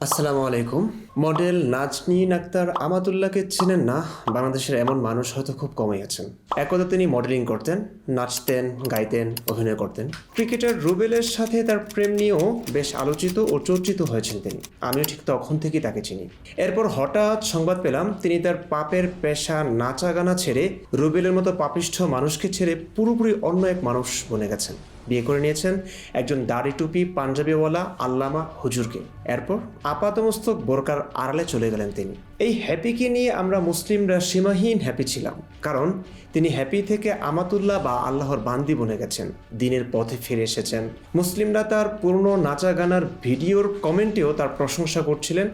আসসালামু আলাইকুম। মডেল নাজনীন আক্তার আমাতুল্লাহকে চেনেন না? বাংলাদেশের এমন মানুষ হয়তো খুব কমই আছেন। একদা তিনি মডেলিং করতেন, নাচতেন, গাইতেন, অভিনয় করতেন। ক্রিকেটার রুবেলের সাথে তার প্রেম নিয়েও বেশ আলোচিত ও চর্চিত হয়েছেন তিনি। আমিও ঠিক তখন থেকেই তাকে চিনি। এরপর হঠাৎ সংবাদ পেলাম, তিনি তার পাপের পেশা নাচা গানা ছেড়ে রুবেলের মতো পাপিষ্ঠ মানুষকে ছেড়ে পুরোপুরি অন্য এক মানুষ বনে গেছেন। বিয়ে করে নিয়েছেন একজন দাড়ি টুপি পাঞ্জাবিওয়ালা আল্লামা হুজুরকে। এরপর আপাতমস্তক বোরকার আড়ালে চলে গেলেন তিনি। এই হ্যাপিকে নিয়ে আমরা মুসলিমরা সীমাহীন হ্যাপি ছিলাম, কারণ তিনি হ্যাপি থেকে আমাতুল্লাহ বা আল্লাহর বান্দি বনে গেছেন, দিনের পথে ফিরে এসেছেন। মুসলিমরা তার পুরনো নাচা গানার ভিডিওর কমেন্টেও তার প্রশংসা করছিলেন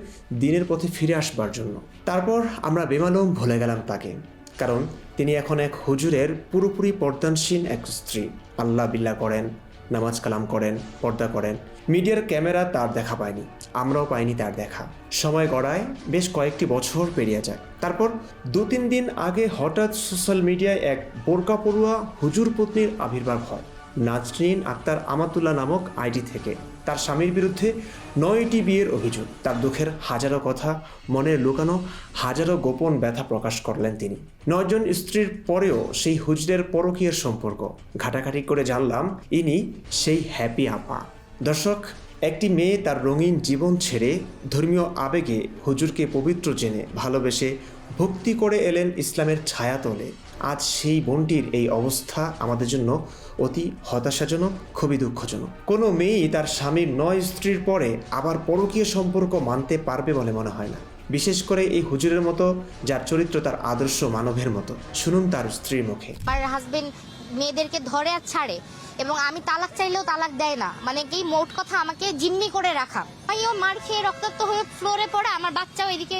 দিনের পথে ফিরে আসবার জন্য। তারপর আমরা বেমালুম ভুলে গেলাম তাকে। কারণ তিনি এখন এক হুজুরের পুরোপুরি পর্দানসীন এক স্ত্রী। আল্লাহ বিল্লা করেন, নামাজ কালাম করেন, পর্দা করেন। মিডিয়ার ক্যামেরা তার দেখা পায়নি, আমরাও পাইনি তার দেখা। সময় গড়ায় বেশ কয়েকটি বছর পেরিয়ে যায়। তারপর দু তিন দিন আগে হঠাৎ সোশ্যাল মিডিয়ায় এক বোরকা পড়ুয়া হুজুর পত্নীর আবির্ভাব হয়। নাজরিন আক্তার আমাতুল্লাহ নামক আইডি থেকে। তার স্বামীর বিরুদ্ধে নয়টি বিয়ের অভিযোগ। তার দুঃখের হাজারো কথা মনের লুকানো, হাজারো গোপন ব্যথা প্রকাশ করলেন তিনি। নয়জন স্ত্রীর পরেও সেই হুজরের পরকীয়ের সম্পর্ক। ঘাটাঘাটি করে জানলাম, ইনি সেই হ্যাপি আপা। দর্শক, একটি মেয়ে তার রঙিন জীবন ছেড়ে ধর্মীয় আবেগে হুজুরকে পবিত্র জেনে ভালোবেসে ভক্তি করে এলেন ইসলামের ছায়াতলে। আজ সেই বোনটির এই অবস্থা আমাদের জন্য অতি হতাশাজনক, খুবই দুঃখজনক। কোনো মেয়েই তার স্বামীর নয় স্ত্রীর পরে আবার পরকীয় সম্পর্ক মানতে পারবে বলে মনে হয় না। বিশেষ করে এই হুজুরের মতো, যার চরিত্র তার আদর্শ মানবের মতো। শুনুন তার স্ত্রীর মুখে। হাজবেন্ড মেয়েদেরকে ধরে আর ছাড়ে এবং আমি তালাক চাইলেও তালাক দেয় না। মানে কি, মোট কথা আমাকে জিম্মি করে রাখা। ভাই ও মার খেয়ে রক্তাক্ত হয়ে ফ্লোরে পড়া, আমার বাচ্চাও এদিকে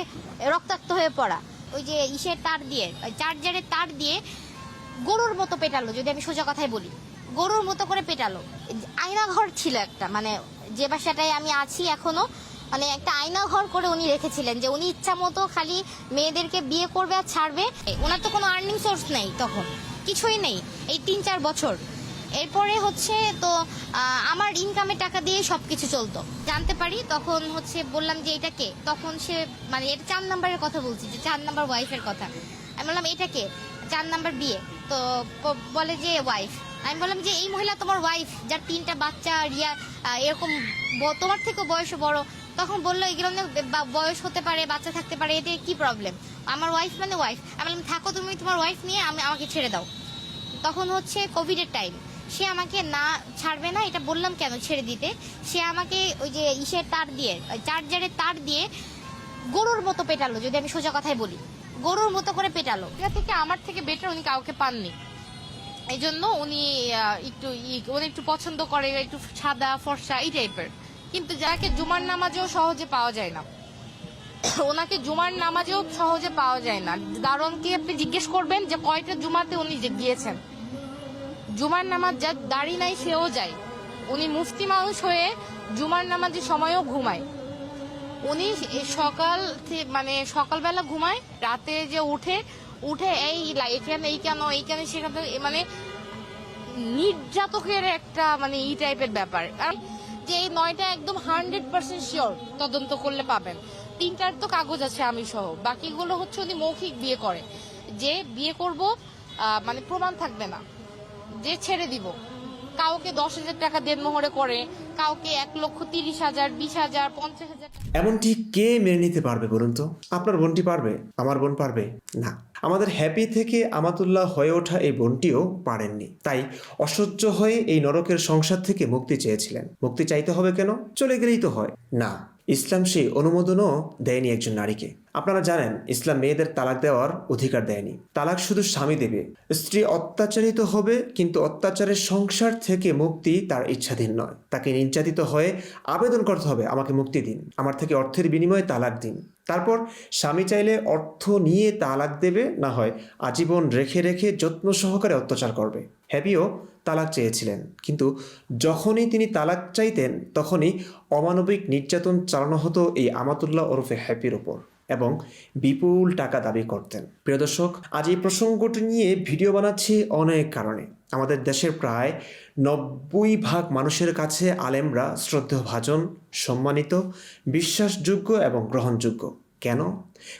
রক্তাক্ত হয়ে পড়া। ওই যে ইসের তার দিয়ে চার্জারের তার দিয়ে গরুর মতো পেটালো, যদি আমি সোজা কথাই বলি। গরুর মতো করে পেটালো। আয়না ঘর ছিল একটা মানে যে বাসাটায় আমি আছি এখনও মানে একটা আয়না ঘর করে উনি রেখেছিলেন যে উনি ইচ্ছা মতো খালি মেয়েদেরকে বিয়ে করবে আর ছাড়বে। ওনার তো কোনো আর্নিং সোর্স নেই তখন, কিছুই নেই। এই তিন চার বছর এরপরে হচ্ছে তো আমার ইনকামের টাকা দিয়ে সবকিছু চলতো। জানতে পারি, তখন হচ্ছে বললাম যে এটা কে? তখন সে মানে এটা চার নাম্বারের কথা বলছি যে চার নাম্বার ওয়াইফের কথা। আমি বললাম, এটা কে? চার নাম্বার বিয়ে। তো বলে যে ওয়াইফ আমি বললাম যে, এই মহিলা তোমার ওয়াইফ যার তিনটা বাচ্চা, রিয়া এরকম তোমার থেকেও বয়স বড়। তখন বলল, এগুলো বয়স হতে পারে, বাচ্চা থাকতে পারে, এতে কি প্রবলেম আমার ওয়াইফ মানে ওয়াইফ আমি বললাম, থাকো তুমি তোমার ওয়াইফ নিয়ে, আমি, আমাকে ছেড়ে দাও। তখন হচ্ছে কোভিডের টাইম সে আমাকে না ছাড়বে না, এটা বললাম কেন ছেড়ে দিতে? সে আমাকে ওই যে ইসের তার দিয়ে চার্জারের তার দিয়ে গরুর মতো পেটালো, যদি আমি সোজা কথাই বলি। গরুর মতো করে পেটালো। এটা থেকে আমার থেকে বেটার উনি কাউকে পাননি। এই জন্য উনি একটু উনি একটু পছন্দ করে, একটু সাদা, ফর্সা, এই টাইপের কিন্তু যাকে জুমার নামাজেও সহজে পাওয়া যায় না। ওনাকে জুমার নামাজেও সহজে পাওয়া যায় না। দারুণকে আপনি জিজ্ঞেস করবেন যে কয়টা জুমাতে উনি গিয়েছেন? জুমার নামাজ যার দাড়ি নাই, সেও যায়। উনি মুফতি মানুষ হয়ে জুমার নামাজের সময়ও ঘুমায়। উনি সকাল মানে সকালবেলা ঘুমায়, রাতে যে উঠে উঠে এই এখানে এই কেন এই কেন সেখানে মানে নির্যাতকের একটা মানে এই টাইপের ব্যাপার। যে এই নয়টা একদম হান্ড্রেড পার্সেন্ট শিওর তদন্ত করলে পাবেন। তিনটার তো কাগজ আছে আমি সহ। বাকিগুলো হচ্ছে উনি মৌখিক বিয়ে করে। যে বিয়ে করব মানে প্রমাণ থাকবে না। যে ছেড়ে দিব। কাউকে দশ হাজার টাকা দেনমোহরে করে, কাউকে এক লক্ষ তিরিশ হাজার, বিশ হাজার, পঞ্চাশ হাজার এমনটি কে মেনে নিতে পারবে বলুন তো? আপনার বোনটি পারবে? আমার বোন পারবে? না। আমাদের হ্যাপি থেকে আমাতুল্লাহ হয়ে ওঠা এই বোনটিও পারেননি। তাই অসহ্য হয়ে এই নরকের সংসার থেকে মুক্তি চেয়েছিলেন। মুক্তি চাইতে হবে কেন? চলে গেলেই তো হয়। না। ইসলাম সেই অনুমোদনও দেয়নি একজন নারীকে। আপনারা জানেন, ইসলাম মেয়েদের তালাক দেওয়ার অধিকার দেয়নি। তালাক শুধু স্বামী দেবে। স্ত্রী অত্যাচারিত হবে, কিন্তু অত্যাচারের সংসার থেকে মুক্তি তার ইচ্ছাধীন নয়। তাকে নির্যাতিত হয়ে আবেদন করতে হবে, আমাকে মুক্তি দিন। আমার থেকে অর্থের বিনিময়ে তালাক দিন। তারপর স্বামী চাইলে অর্থ নিয়ে তালাক দেবে, না হয় আজীবন রেখে রেখে যত্ন সহকারে অত্যাচার করবে। হ্যাপিও তালাক চেয়েছিলেন। কিন্তু যখনই তিনি তালাক চাইতেন, তখনই অমানবিক নির্যাতন চালানো হতো এই আমাতুল্লাহ ওরফে হ্যাপির ওপর এবং বিপুল টাকা দাবি করতেন। প্রিয় দর্শক, আজ এই প্রসঙ্গটি নিয়ে ভিডিও বানাচ্ছি অনেক কারণে। আমাদের দেশের প্রায় নব্বই ভাগ মানুষের কাছে আলেমরা শ্রদ্ধেভাজন সম্মানিত, বিশ্বাসযোগ্য এবং গ্রহণযোগ্য। কেন?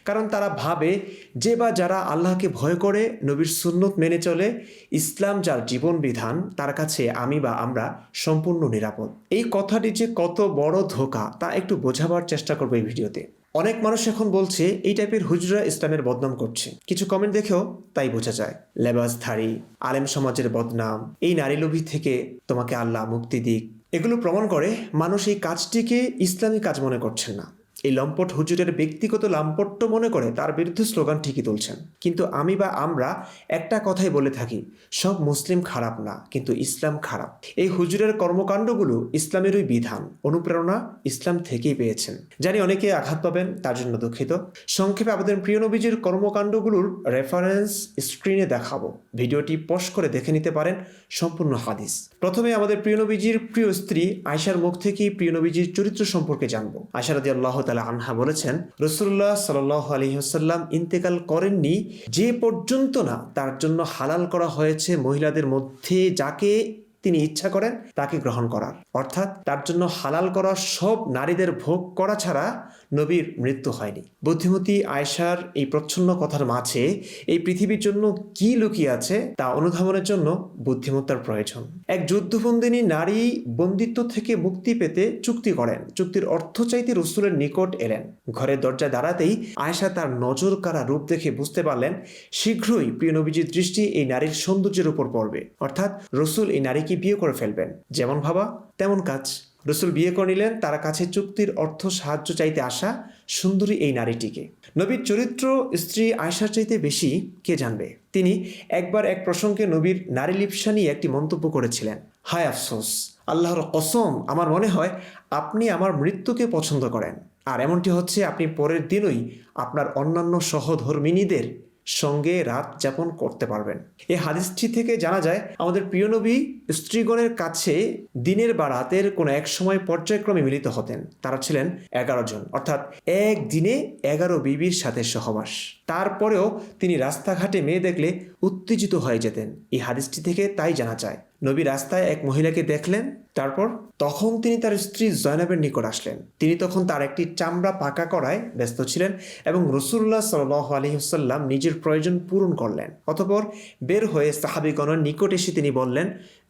কারণ তারা ভাবে যে বা যারা আল্লাহকে ভয় করে, নবীর সুন্নত মেনে চলে, ইসলাম যার জীবন বিধান তার কাছে আমি বা আমরা সম্পূর্ণ নিরাপদ। এই কথাটি যে কত বড় ধোকা, তা একটু বোঝাবার চেষ্টা করব এই ভিডিওতে। অনেক মানুষ এখন বলছে, এই টাইপের হুজরা ইসলামের বদনাম করছে। কিছু কমেন্ট দেখেও তাই বোঝা যায়। লেবাসধারী, আলেম সমাজের বদনাম, এই নারী লোভী থেকে তোমাকে আল্লাহ মুক্তি দিক। এগুলো প্রমাণ করে মানুষ এই কাজটিকে ইসলামী কাজ মনে করছেন না। এই লম্পট হুজুরের ব্যক্তিগত লাম্পট্য মনে করে তার বিরুদ্ধে স্লোগান ঠিকই তুলছেন। কিন্তু আমি বা আমরা একটা কথাই বলে থাকি, সব মুসলিম খারাপ না, কিন্তু ইসলাম খারাপ। এই হুজুরের কর্মকাণ্ডগুলো ইসলামেরই বিধান, অনুপ্রেরণা ইসলাম থেকেই পেয়েছেন। জানি অনেকে আঘাত পাবেন, তার জন্য দুঃখিত। সংক্ষেপে আমাদের প্রিয় নবীজির কর্মকাণ্ডগুলোর রেফারেন্স স্ক্রিনে দেখাবো। ভিডিওটি পশ করে দেখে নিতে পারেন সম্পূর্ণ হাদিস। প্রথমে আমাদের প্রিয় নবীজির প্রিয় স্ত্রী আয়সার মুখ থেকেই প্রিয় নবীজির চরিত্র সম্পর্কে জানব। আয়সা রাদি আল্লাহ তালা আনহা বলেছেন রসুল্লাহ সাল আলহিহাসাল্লাম ইন্তেকাল করেননি, যে পর্যন্ত না তার জন্য হালাল করা হয়েছে মহিলাদের মধ্যে যাকে তিনি ইচ্ছা করেন তাকে গ্রহণ করার। অর্থাৎ তার জন্য হালাল করা সব নারীদের ভোগ করা ছাড়া নবীর মৃত্যু হয়নি। বুদ্ধিমতী আয়সার এই প্রচ্ছন্ন কথার মাঝে এই পৃথিবীর জন্য কি লুকিয়ে আছে তা অনুধাবনের জন্য বুদ্ধিমত্তার প্রয়োজন। এক যুদ্ধবন্দিনী নারী বন্দিত্ব থেকে মুক্তি পেতে চুক্তি করেন। চুক্তির অর্থ চাইতে রসুলের নিকট এলেন। ঘরের দরজায় দাঁড়াতেই আয়সা তার নজর কারা রূপ দেখে বুঝতে পারলেন, শীঘ্রই প্রিয় নবীজির দৃষ্টি এই নারীর সৌন্দর্যের উপর পড়বে। অর্থাৎ রসুল এই নারীকে বিয়ে করে ফেলবেন। যেমন ভাবা, তেমন কাজ। রসুল বিয়ে করে নিলেন, তার কাছে চুক্তির অর্থ সাহায্য চাইতে আসা সুন্দরী এই নারীটিকে। নবীর চরিত্র স্ত্রী আয়সার চাইতে বেশি, কে জানবে? তিনি একবার এক প্রসঙ্গে নবীর নারী লিপসা নিয়ে একটি মন্তব্য করেছিলেন, হায় আফসোস, আল্লাহর কসম, আমার মনে হয় আপনি আমার মৃত্যুকে পছন্দ করেন। আর এমনটি হচ্ছে আপনি পরের দিনই আপনার অন্যান্য সহধর্মিনীদের সঙ্গে রাত যাপন করতে পারবেন। এই হাদিসটি থেকে জানা যায়, আমাদের প্রিয় নবী স্ত্রীগণের কাছে দিনের বা রাতের কোনো এক সময় পর্যায়ক্রমে মিলিত হতেন। তারা ছিলেন এগারো জন, অর্থাৎ এক দিনে এগারো বিবির সাথে সহবাস। তারপরেও তিনি রাস্তাঘাটে মেয়ে দেখলে উত্তেজিত হয়ে যেতেন। এই হাদিসটি থেকে তাই জানা যায়, নবী রাস্তায় এক মহিলাকে দেখলেন, তারপর তখন তিনি তার স্ত্রী জয়নাবের নিকট আসলেন। তিনি তখন তার একটি চামড়া পাকা করায় ব্যস্ত ছিলেন এবং রসুল্লাহ সাল আলহিহসাল্লাম নিজের প্রয়োজন পূরণ করলেন। অতপর বের হয়ে সাহাবিগণের নিকট এসে তিনি বললেন,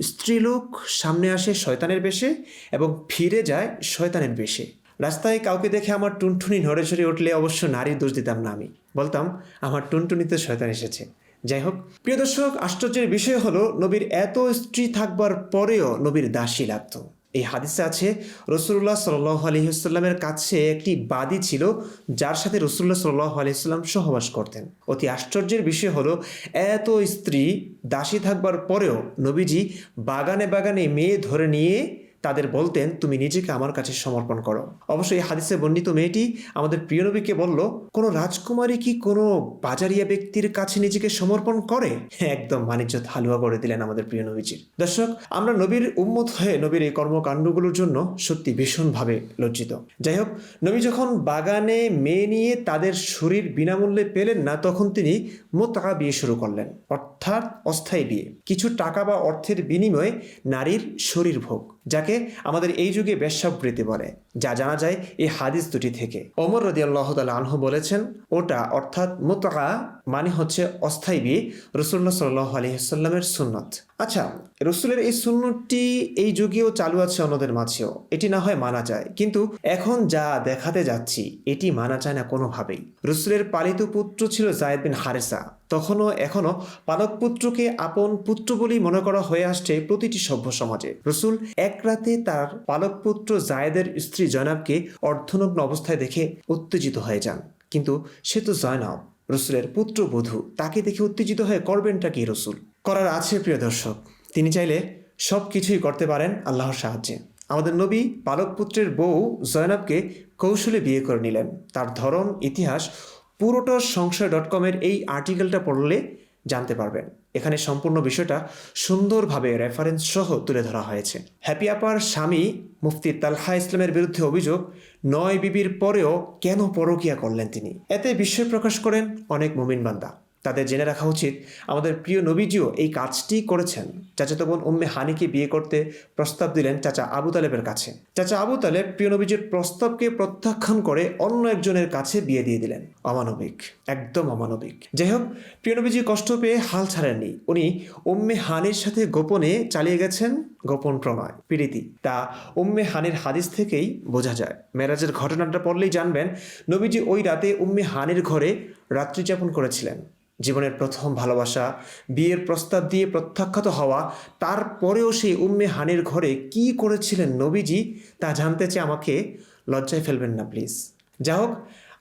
স্ত্রীলোক সামনে আসে শয়তানের বেশে এবং ফিরে যায় শয়তানের বেশে। রাস্তায় কাউকে দেখে আমার টুনটুনি নড়ে চড়ে উঠলে অবশ্য নারীর দোষ দিতাম না আমি। বলতাম, আমার টুনটুনিতে শয়তান এসেছে। যাই হোক, প্রিয় দর্শক, আশ্চর্যের বিষয় হলো, নবীর এত স্ত্রী থাকবার পরেও নবীর দাসী লাগতো। এই হাদিসে আছে, রসুল্লাহ সাল্লাহ আলহিহাস্লামের কাছে একটি বাদী ছিল, যার সাথে রসুল্লাহ সাল্লাহ আলহিহাল্লাম সহবাস করতেন। অতি আশ্চর্যের বিষয় হলো, এত স্ত্রী দাসী থাকবার পরেও নবীজি বাগানে বাগানে মেয়ে ধরে নিয়ে তাদের বলতেন, তুমি নিজেকে আমার কাছে সমর্পণ করো। অবশ্যই এই হাদিসে বর্ণিত মেয়েটি আমাদের প্রিয় নবীকে বলল, কোনো রাজকুমারী কি কোনো বাজারিয়া ব্যক্তির কাছে নিজেকে সমর্পণ করে? একদম বাণিজ্য হালুয়া করে দিলেন আমাদের প্রিয় নবীজির দর্শক, আমরা নবীর উম্মত হয়ে নবীর এই কর্মকাণ্ডগুলোর জন্য সত্যি ভীষণভাবে লজ্জিত। যাই হোক, নবী যখন বাগানে মেয়ে নিয়ে তাদের শরীর বিনামূল্যে পেলেন না, তখন তিনি মোত্তাকা বিয়ে শুরু করলেন, অর্থাৎ অস্থায়ী বিয়ে। কিছু টাকা বা অর্থের বিনিময়ে নারীর শরীর ভোগ। যাকে আমাদের এই যুগে বেশ্যাবৃত্তি বলে, যা জানা যায় এই হাদিস দুটি থেকে। অমর রদিয়াল্লাহ তাল আনহু বলেছেন, ওটা অর্থাৎ মোতকা মানে হচ্ছে অস্থায়ী বিয়ে রসুল্লাহ সাল্লাহ আলহিহাল্লামের সুন্নত। আচ্ছা রসুলের এই সুন্নতটি এই যুগেও চালু আছে অন্যদের মাঝেও। এটি না হয় মানা যায়। কিন্তু এখন যা দেখাতে যাচ্ছি, এটি মানা যায় না কোনোভাবেই। রসুলের পালিত পুত্র ছিল জায়দ বিন হারেসা। তখনও এখনও পালক পুত্রকে আপন পুত্র বলেই মনে করা হয়ে আসছে প্রতিটি সভ্য সমাজে। রসুল এক রাতে তার পালক পুত্র জায়েদের স্ত্রী জয়নাবকে অর্ধনগ্ন অবস্থায় দেখে উত্তেজিত হয়ে যান। কিন্তু সে তো জয়নাব। রসুলের পুত্রবধূ, তাকে দেখে উত্তেজিত হয়ে করবেনটা কি রসুল? করার আছে প্রিয় দর্শক, তিনি চাইলে সব কিছুই করতে পারেন আল্লাহর সাহায্যে। আমাদের নবী পালক পুত্রের বউ জয়নাবকে কৌশলে বিয়ে করে নিলেন। তার ধরন, ইতিহাস পুরোটা সংশয় ডট কমের এই আর্টিকেলটা পড়লে জানতে পারবেন। এখানে সম্পূর্ণ বিষয়টা সুন্দরভাবে রেফারেন্স সহ তুলে ধরা হয়েছে। হ্যাপি আপার স্বামী মুফতি তালহা ইসলামের বিরুদ্ধে অভিযোগ, নয় বিবির পরেও কেন পরকিয়া করলেন তিনি? এতে বিস্ময় প্রকাশ করেন অনেক মোমিন বান্দা। তাদের জেনে রাখা উচিত, আমাদের প্রিয় নবীজিও এই কাজটি করেছেন। চাচাতো বোন উম্মে হানিকে বিয়ে করতে প্রস্তাব দিলেন চাচা আবু তালেবের কাছে। চাচা আবু তালেব প্রিয় নবীজির প্রস্তাবকে প্রত্যাখ্যান করে অন্য একজনের কাছে বিয়ে দিয়ে দিলেন। অমানবিক, একদম অমানবিক। যাই হোক, প্রিয় নবীজি কষ্ট পেয়ে হাল ছাড়েননি। উনি উম্মে হানির সাথে গোপনে চালিয়ে গেছেন গোপন প্রণয়, প্রীতি। তা উম্মে হানির হাদিস থেকেই বোঝা যায়। মেরাজের ঘটনাটা পড়লেই জানবেন, নবীজি ওই রাতে উম্মে হানির ঘরে রাত্রি যাপন করেছিলেন। জীবনের প্রথম ভালোবাসা, বিয়ের প্রস্তাব দিয়ে প্রত্যাখ্যাত হওয়া, তারপরেও সেই উম্মে হানির ঘরে কি করেছিলেন নবীজি তা জানতে চেয়ে আমাকে লজ্জায় ফেলবেন না প্লিজ যা হোক,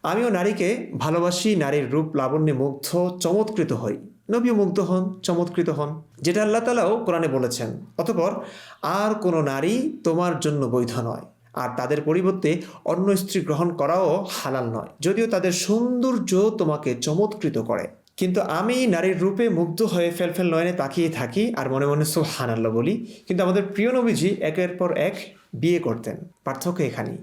আমিও নারীকে ভালোবাসি, নারীর রূপ লাবণ্যে মুগ্ধ, চমৎকৃত হই। নবীও মুগ্ধ হন, চমৎকৃত হন, যেটা আল্লাহ তালাও কোরআনে বলেছেন। অতপর, আর কোনো নারী তোমার জন্য বৈধ নয়। আর তাদের পরিবর্তে অন্য স্ত্রী গ্রহণ করাও হালাল নয়। যদিও তাদের সৌন্দর্য তোমাকে চমৎকৃত করে। কিন্তু আমি নারীর রূপে মুগ্ধ হয়ে ফেলফেল নয়নে তাকিয়ে থাকি আর মনে মনে সব হানাল্লা বলি। কিন্তু আমাদের প্রিয় নবীজি একের পর এক বিয়ে করতেন। পার্থক্য এখানেই।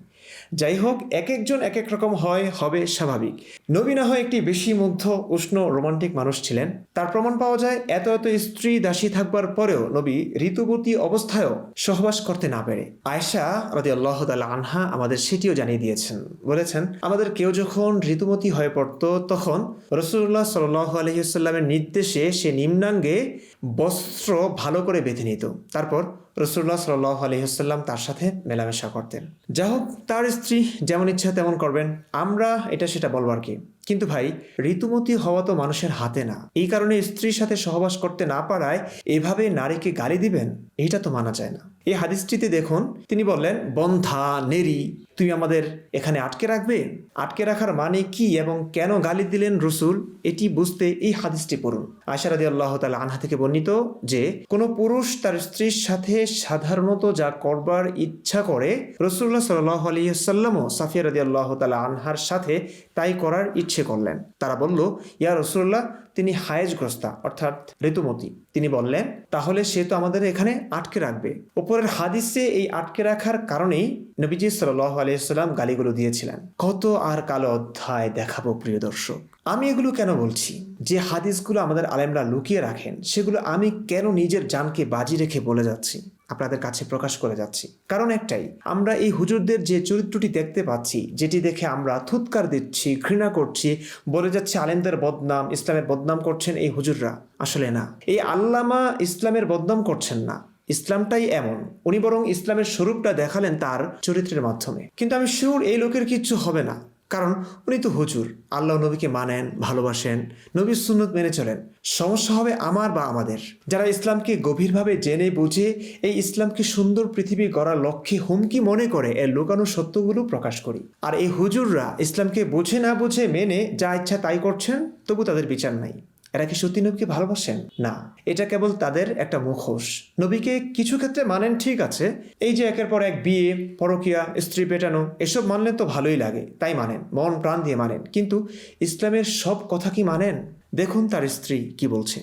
যাই হোক এক একজন এক এক রকম হয়, হবে স্বাভাবিক। নবী না হয় একটি বেশি মুগ্ধ উষ্ণ রোমান্টিক মানুষ ছিলেন। তার প্রমাণ পাওয়া যায়, এত এত স্ত্রী দাসী থাকবার পরেও নবী ঋতুবতী অবস্থায়ও সহবাস করতে না পেরে। আয়সা রাদি আল্লাহ আনহা আমাদের সেটিও জানিয়ে দিয়েছেন। বলেছেন, আমাদের কেউ যখন ঋতুমতী হয়ে পড়ত, তখন রসুল্লাহ সাল আলহিসাল্লামের নির্দেশে সে নিম্নাঙ্গে বস্ত্র ভালো করে বেঁধে নিত। তারপর রসুল্লাহ সাল আলহিহাল্লাম তার সাথে মেলামেশা করতেন। যা হোক তার স্ত্রী যেমন ইচ্ছা তেমন করবেন, আমরা এটা সেটা বলব আর কি। কিন্তু ভাই ঋতুমতি হওয়া তো মানুষের হাতে না। এই কারণে স্ত্রীর সাথে সহবাস করতে না পারায় এভাবে নারীকে গালি দিবেন, এটা তো মানা যায় না। এই হাদিসটিতে দেখুন, তিনি বললেন, বন্ধা নেরি তুমি আমাদের এখানে আটকে রাখবে? আটকে রাখার মানে কি এবং কেন গালি দিলেন রসুল? এটি বুঝতে এই হাদিসটি পড়ুন। আশারাদি আল্লাহ তালা আনহা থেকে বর্ণিত যে, কোনো পুরুষ তার স্ত্রীর সাথে সাধারণত যা করবার ইচ্ছা করে, রসুল্লাহ সাল্লাহ আলিয়াল্লামও সাফিয়া রাদি আল্লাহ তালা আনহার সাথে তাই করার ইচ্ছে করলেন। তারা বলল, ইয়া রসুল্লাহ তিনি হায়েজগ্রস্তা অর্থাৎ ঋতুমতী। তিনি বললেন, তাহলে সে তো আমাদের এখানে আটকে রাখবে। ওপরের হাদিসে এই আটকে রাখার কারণেই নবীজি সাল্লাহ আলিয়াল্লাম গালিগুলো দিয়েছিলেন। কত আর কালো অধ্যায় দেখাবো প্রিয় দর্শক। আমি এগুলো কেন বলছি? যে হাদিসগুলো আমাদের আলেমরা লুকিয়ে রাখেন, সেগুলো আমি কেন নিজের জানকে বাজি রেখে বলে যাচ্ছি? আপনাদের কাছে প্রকাশ করে যাচ্ছি। কারণ একটাই, আমরা এই হুজুরদের যে চরিত্রটি দেখতে পাচ্ছি, যেটি দেখে আমরা থুৎকার দিচ্ছি, ঘৃণা করছি, বলে যাচ্ছে আলেমদের বদনাম, ইসলামের বদনাম করছেন এই হুজুররা। আসলে না। এই আল্লামা ইসলামের বদনাম করছেন না। ইসলামটাই এমন। উনি বরং ইসলামের স্বরূপটা দেখালেন তার চরিত্রের মাধ্যমে। কিন্তু আমি শিওর এই লোকের কিচ্ছু হবে না। কারণ উনি তো হুজুর, আল্লাহ নবীকে মানেন, ভালোবাসেন, নবীর সুন্নত মেনে চলেন। সমস্যা হবে আমার বা আমাদের। যারা ইসলামকে গভীরভাবে জেনে বুঝে, এই ইসলামকে সুন্দর পৃথিবী গড়ার লক্ষ্যে হুমকি মনে করে, এর লুকানো সত্যগুলো প্রকাশ করি। আর এই হুজুররা ইসলামকে বুঝে না বুঝে মেনে যা ইচ্ছা তাই করছেন, তবু তাদের বিচার নাই। এরা কি সত্যি নবীকে ভালোবাসেন? না, এটা কেবল তাদের একটা মুখোশ। নবীকে কিছু ক্ষেত্রে মানেন ঠিক আছে, এই যে একের পর এক বিয়ে, পরকিয়া, স্ত্রী পেটানো, এসব মানলে তো ভালোই লাগে, তাই মানেন, মন প্রাণ দিয়ে মানেন। কিন্তু ইসলামের সব কথা কি মানেন? দেখুন তার স্ত্রী কি বলছে।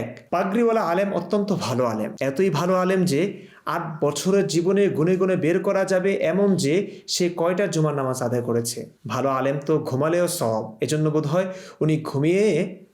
এক, পাগড়িওয়ালা আলেম অত্যন্ত ভালো আলেম। এতই ভালো আলেম যে আট বছরের জীবনে গুনে গুনে বের করা যাবে এমন যে সে কয়টা জুমার নামাজ আদায় করেছে। ভালো আলেম তো ঘুমালেও সব এজন্য বোধ হয় উনি ঘুমিয়ে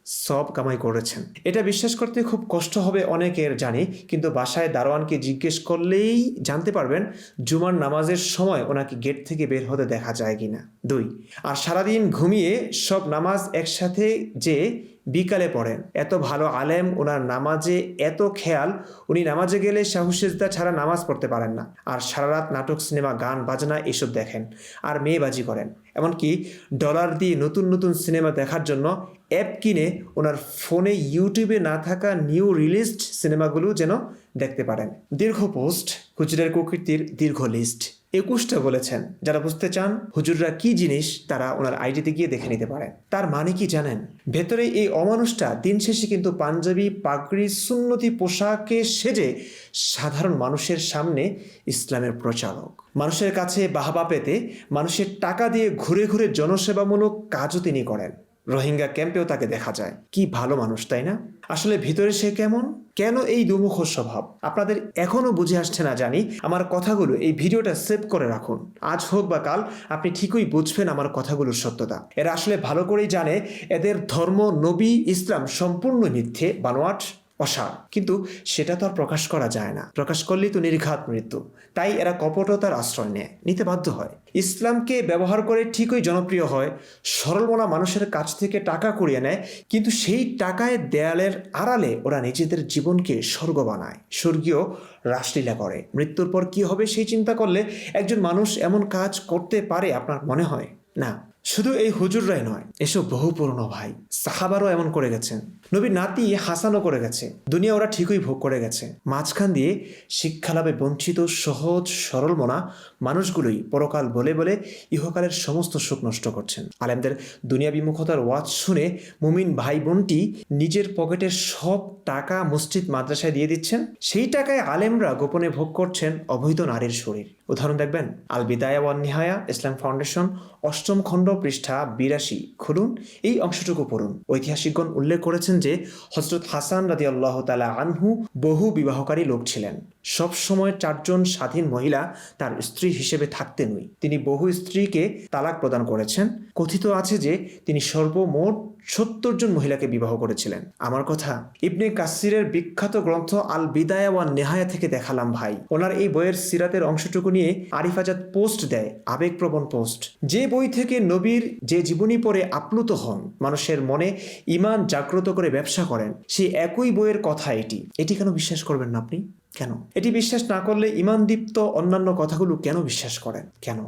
সব কামাই করেছেন। এটা বিশ্বাস করতে খুব কষ্ট হবে অনেকের, জানি। কিন্তু বাসায় দারোয়ানকে জিজ্ঞেস করলেই জানতে পারবেন, জুমার নামাজের সময় ওনাকে গেট থেকে বের হতে দেখা যায় কিনা। দুই, আর সারাদিন ঘুমিয়ে সব নামাজ একসাথে যে বিকালে পড়েন। এত ভালো আলেম, ওনার নামাজে এত খেয়াল, উনি নামাজে গেলে শাহুসেজদা ছাড়া নামাজ পড়তে পারেন না। আর সারা রাত নাটক, সিনেমা, গান, বাজনা এসব দেখেন আর মেয়েবাজি করেন। এমনকি ডলার দিয়ে নতুন নতুন সিনেমা দেখার জন্য অ্যাপ কিনে ওনার ফোনে ইউটিউবে না থাকা নিউ রিলিজড সিনেমাগুলো যেন দেখতে পারেন। দীর্ঘ পোস্ট হুজুরের প্রকৃতির দীর্ঘ লিস্ট। একুশটা বলেছেন, যারা বুঝতে চান হুজুররা কি জিনিস তারা ওনার আইডিতে গিয়ে দেখে নিতে পারেন তার মানে কি জানেন? ভেতরে এই অমানুষটা দিন শেষে কিন্তু পাঞ্জাবি, পাগড়ি, সুন্নতি পোশাকে সেজে সাধারণ মানুষের সামনে ইসলামের প্রচারক। মানুষের কাছে বাহবা পেতে মানুষের টাকা দিয়ে ঘুরে ঘুরে জনসেবামূলক কাজও তিনি করেন। রোহিঙ্গা ক্যাম্পেও তাকে দেখা যায়। কি ভালো মানুষ, তাই না? আসলে ভিতরে সে কেমন? কেন এই দুমুখ স্বভাব? আপনাদের এখনও বুঝে আসছে না জানি। আমার কথাগুলো এই ভিডিওটা সেভ করে রাখুন। আজ হোক বা কাল, আপনি ঠিকই বুঝবেন আমার কথাগুলোর সত্যতা। এরা আসলে ভালো করেই জানে, এদের ধর্ম, নবী, ইসলাম সম্পূর্ণ মিথ্যে, বানোয়াট। অসার। কিন্তু সেটা তো আর প্রকাশ করা যায় না। প্রকাশ করলেই তো নির্ঘাত মৃত্যু। তাই এরা কপটতার আশ্রয় নেয়, নিতে বাধ্য হয়। ইসলামকে ব্যবহার করে ঠিকই জনপ্রিয় হয়, সরলমনা মানুষের কাছ থেকে টাকা কুড়িয়ে নেয়, কিন্তু সেই টাকায় দেয়ালের আড়ালে ওরা নিজেদের জীবনকে স্বর্গ বানায়। স্বর্গীয় রাসলীলা করে। মৃত্যুর পর কি হবে সেই চিন্তা করলে একজন মানুষ এমন কাজ করতে পারে আপনার মনে হয়? না। শুধু এই হুজুররাই নয়, এসব বহু পুরনো ভাই। সাহাবারও এমন করে গেছেন। নবী নাতি হাসানও করে গেছে। দুনিয়া ওরা ঠিকই ভোগ করে গেছে। মাঝখান দিয়ে শিক্ষালাভে বঞ্চিত, সহজ, সরল মনা মানুষগুলোই পরকাল বলে বলে ইহকালের সমস্ত সুখ নষ্ট করছেন। আলেমদের দুনিয়া বিমুখতার ওয়াজ শুনে মুমিন ভাই বোনটি নিজের পকেটের সব টাকা মসজিদ মাদ্রাসায় দিয়ে দিচ্ছেন। সেই টাকায় আলেমরা গোপনে ভোগ করছেন অবৈধ নারীর শরীর। উদাহরণ দেখবেন, আল বিদায়া ওয়ান নিহায়া, ইসলাম ফাউন্ডেশন, অষ্টম খণ্ড পৃষ্ঠা বিরাশি, খুলুন, এই অংশটুকু পড়ুন। ঐতিহাসিকগণ উল্লেখ করেছেন যে হজরত হাসান রাজি আল্লাহ তালা আনহু বহু বিবাহকারী লোক ছিলেন। সব সময় চারজন স্বাধীন মহিলা তার স্ত্রী হিসেবে থাকতেনই তিনি বহু স্ত্রীকে তালাক প্রদান করেছেন। কথিত আছে যে তিনি সর্বমোট সত্তর জন মহিলাকে বিবাহ করেছিলেন। আমার কথা, ইবনে কাসিরের বিখ্যাত গ্রন্থ আল বিদায়া ওয়ান নেহায়া থেকে দেখালাম ভাই। ওনার এই বইয়ের সিরাতের অংশটুকু নিয়ে আরিফ আজাদ পোস্ট দেয়, আবেগপ্রবণ পোস্ট। যে বই থেকে নবীর যে জীবনী পড়ে আপ্লুত হন, মানুষের মনে ইমান জাগ্রত করে ব্যবসা করেন, সেই একই বইয়ের কথা এটি। এটি কেন বিশ্বাস করবেন না আপনি? কেন? এটি বিশ্বাস না করলে ইমানদীপ্ত অন্যান্য কথাগুলো কেন বিশ্বাস করেন? কেন?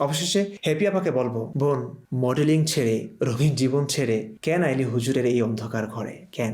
অবশেষে হ্যাপি আপাকে বলব, বোন মডেলিং ছেড়ে, রঙিন জীবন ছেড়ে, কেন আইলি হুজুরের এই অন্ধকার ঘরে? কেন?